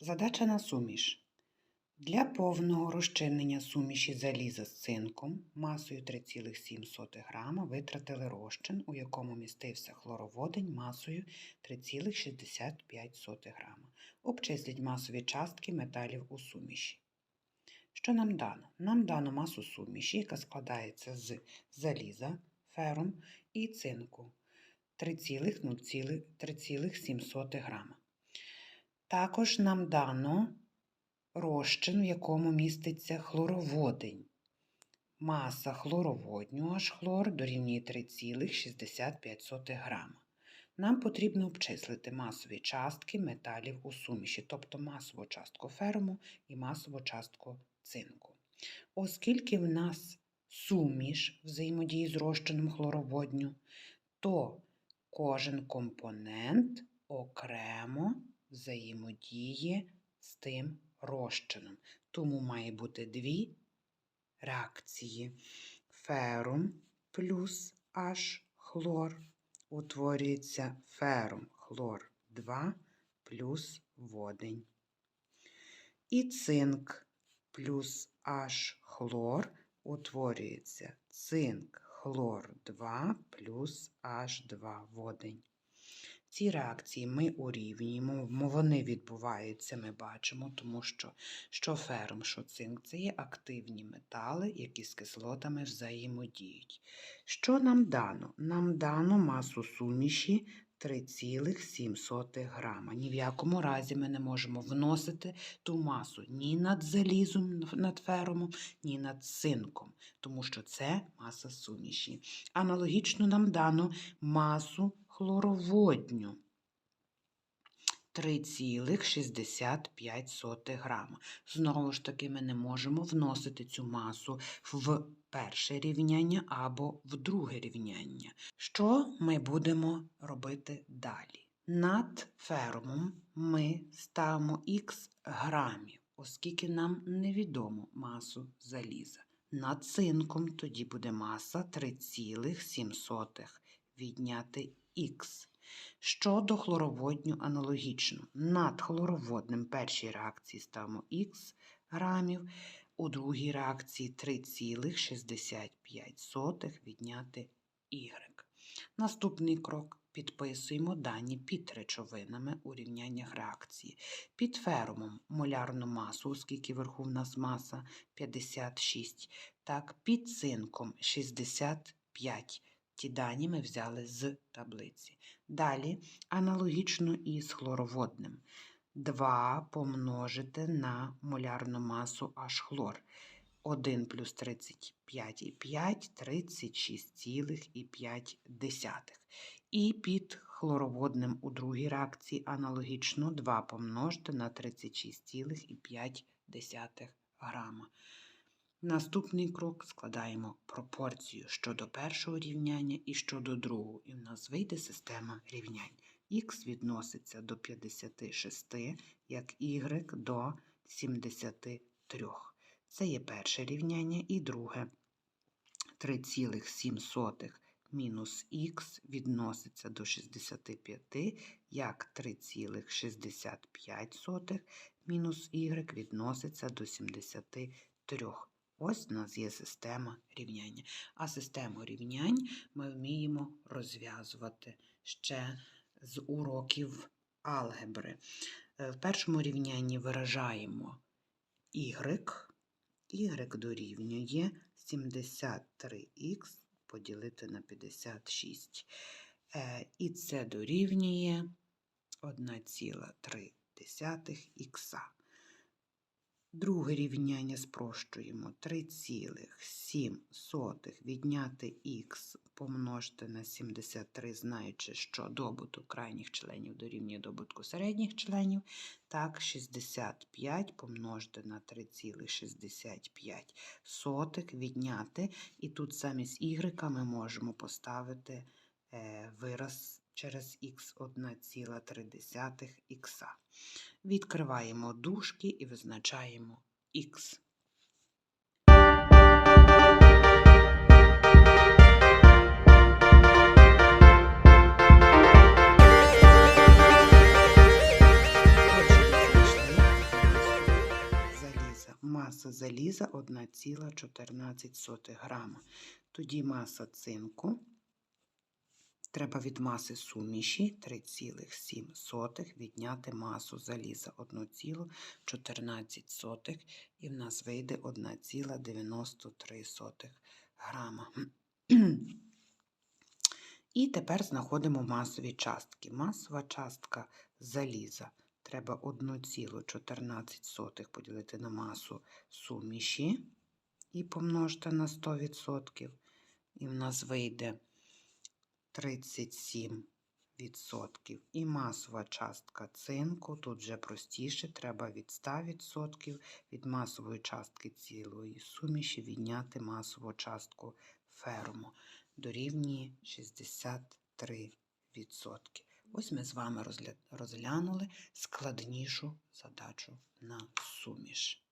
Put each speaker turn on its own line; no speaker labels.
Задача на суміш. Для повного розчинення суміші заліза з цинком масою 3,7 грама витратили розчин, у якому містився хлороводень масою 3,65 грама. Обчисліть масові частки металів у суміші. Що нам дано? Нам дано масу суміші, яка складається з заліза, ферум і цинку 3,07 грама. Також нам дано розчин, в якому міститься хлороводень. Маса хлороводню H хлор дорівнює 3,65 грама. Нам потрібно обчислити масові частки металів у суміші, тобто масову частку ферму і масову частку цинку. Оскільки в нас суміш взаємодії з розчином хлороводню, то кожен компонент окремо взаємодіє з тим розчином. Тому має бути дві реакції. Ферум плюс H хлор утворюється ферум хлор 2 плюс водень. І цинк плюс H хлор утворюється цинк хлор 2 плюс H2 водень. Ці реакції ми урівнюємо, вони відбуваються, ми бачимо, тому що що ферум, що цинк це є активні метали, які з кислотами взаємодіють. Що нам дано? Нам дано масу суміші 3,7 грама. Ні в якому разі ми не можемо вносити ту масу ні над залізом, над ферумом, ні над цинком, тому що це маса суміші. Аналогічно нам дано масу хлороводню 3,65 грама. Знову ж таки, ми не можемо вносити цю масу в перше рівняння або в друге рівняння. Що ми будемо робити далі? Над фермом ми ставимо х грамів, оскільки нам невідомо масу заліза. Над цинком тоді буде маса 3,7 відняти х. Щодо хлороводню аналогічно. Над хлороводним першій реакції ставимо х грамів, у другій реакції 3,65 відняти y. Наступний крок. Підписуємо дані під речовинами у рівняннях реакції. Під ферумом молярну масу, оскільки вверху в нас маса 56, так, під цинком 65. Ті дані ми взяли з таблиці. Далі, аналогічно із хлороводним. 2 помножити на молярну масу H хлор. 1 плюс 35,5 36,5. І під хлороводним у другій реакції аналогічно 2 помножити на 36,5 грама. Наступний крок складаємо пропорцію щодо першого рівняння і щодо другого, і в нас вийде система рівнянь. Х відноситься до 56, як y до 73. Це є перше рівняння і друге. 3,7 мінус х відноситься до 65, як 3,65 мінус y відноситься до 73. Ось у нас є система рівняння. А систему рівнянь ми вміємо розв'язувати ще з уроків алгебри. Е, В першому рівнянні виражаємо y. y дорівнює 73х поділити на 56. Е, І це дорівнює 1,3х. Друге рівняння спрощуємо 3,7 відняти х помножити на 73, знаючи, що добуток крайніх членів дорівнює добутку середніх членів. Так, 65 помножити на 3,65 відняти. І тут замість y ми можемо поставити е, вираз через х 1,3 х. Відкриваємо дужки і визначаємо х. Маса заліза 1,14 грама. Тоді маса цинку треба від маси суміші 3,7 відняти масу заліза 1,14 і в нас вийде 1,93 грама. І тепер знаходимо масові частки. Масова частка заліза треба 1,14 поділити на масу суміші і помножити на 100%. І в нас вийде 37%. І масова частка цинку, тут вже простіше, треба від 100% від масової частки цілої суміші відняти масову частку ферму дорівнює 63%. Ось ми з вами розглянули складнішу задачу на суміш.